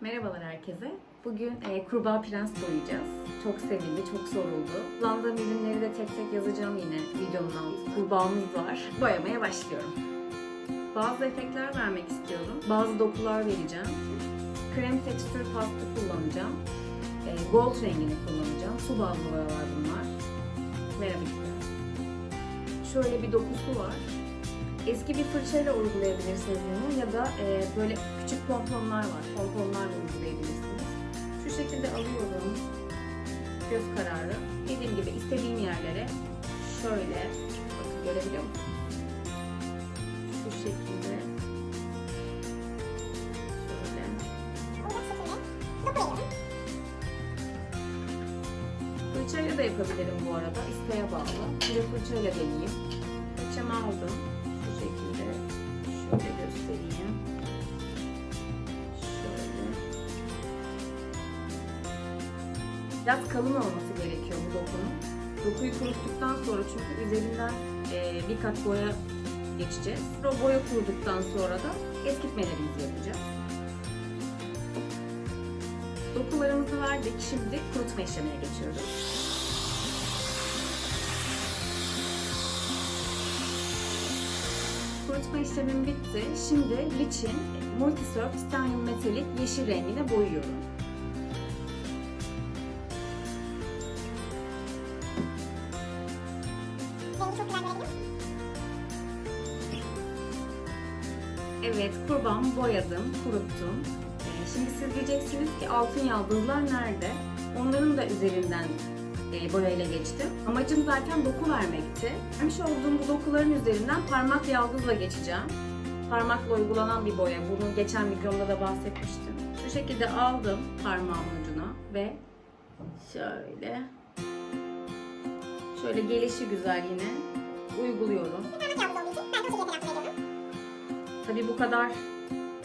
Merhabalar herkese. Bugün e, kurbağa prens boyayacağız. Çok sevildi, çok soruldu. Kullandığım ürünleri de tek tek yazacağım yine videonun altına. Kurbağamız var. Boyamaya başlıyorum. Bazı efektler vermek istiyorum. Bazı dokular vereceğim. Krem tekstür pastı kullanacağım. E, gold rengini kullanacağım. Su bazlı boyalar bunlar. Merhaba. Şöyle bir dokusu var. Eski bir fırçayla uygulayabilirsiniz bunu ya da e, böyle küçük pomponlar var. Pomponlarla uygulayabilirsiniz. Şu şekilde alıyorum. Göz kararı. Dediğim gibi istediğim yerlere şöyle bakın görebiliyor musunuz? Şu şekilde şöyle Fırçayla da yapabilirim bu arada. isteğe bağlı. Bir fırçayla deneyeyim. Fırçamı aldım. Şöyle göstereyim. Şöyle. Biraz kalın olması gerekiyor bu dokunun. Dokuyu kuruttuktan sonra çünkü üzerinden eee, bir kat boya geçeceğiz. O boya kuruduktan sonra da eskitmelerimizi yapacağız. Dokularımızı verdik. Şimdi kurutma işlemine geçiyoruz. Kurutma işlemim bitti. Şimdi Liçin Multisurf Titanium Metalik yeşil rengine boyuyorum. Evet, kurbağamı boyadım, kuruttum. Ee, Şimdi siz diyeceksiniz ki altın yaldızlar nerede? Onların da üzerinden e, boyayla geçtim. Amacım zaten doku vermekti. Vermiş olduğum bu dokuların üzerinden parmak yaldızla geçeceğim. Parmakla uygulanan bir boya. Bunu geçen videomda da bahsetmiştim. Şu şekilde aldım parmağımın ucuna ve şöyle şöyle gelişi güzel yine uyguluyorum. Tabii bu kadar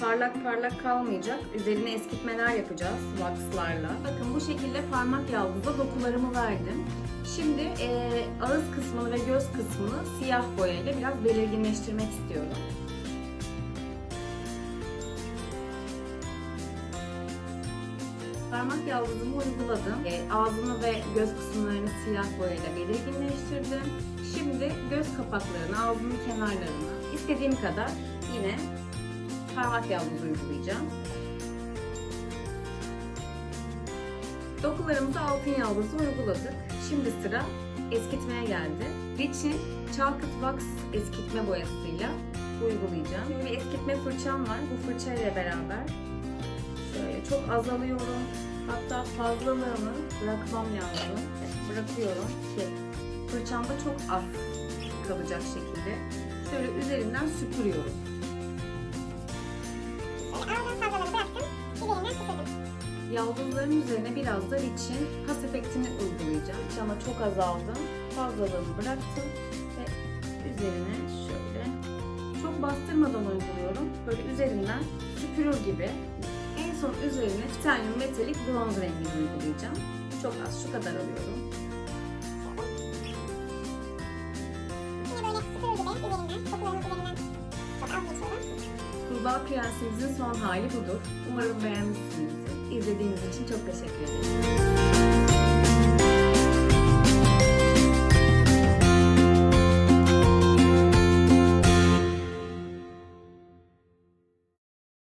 parlak parlak kalmayacak. Üzerine eskitmeler yapacağız waxlarla. Bakın bu şekilde parmak yaldızla dokularımı verdim. Şimdi eee, ağız kısmını ve göz kısmını siyah boyayla biraz belirginleştirmek istiyorum. Parmak yaldızımı uyguladım. Eee, ağzını ve göz kısımlarını siyah boyayla belirginleştirdim. Şimdi göz kapaklarını, ağzının kenarlarını istediğim kadar yine parmak yaldızı uygulayacağım. Dokularımıza altın yaldızı uyguladık. Şimdi sıra eskitmeye geldi. Rich'in Chalked Wax eskitme boyasıyla uygulayacağım. Şimdi bir eskitme fırçam var. Bu fırçayla beraber şöyle çok azalıyorum. Hatta fazlalığını bırakmam lazım. Bırakıyorum ki fırçamda çok az kalacak şekilde. Şöyle üzerinden süpürüyorum. Yaldızların üzerine biraz da Rich'in pas efektini uygulayacağım. Cama çok azaldım. Fazlalığını bıraktım ve üzerine şöyle çok bastırmadan uyguluyorum. Böyle üzerinden süpürür gibi. En son üzerine titanium metalik bronz rengini uygulayacağım. Çok az şu kadar alıyorum. Kurbağa Prensimizin son hali budur. Umarım beğenmişsinizdir. İzlediğiniz için çok teşekkür ederim.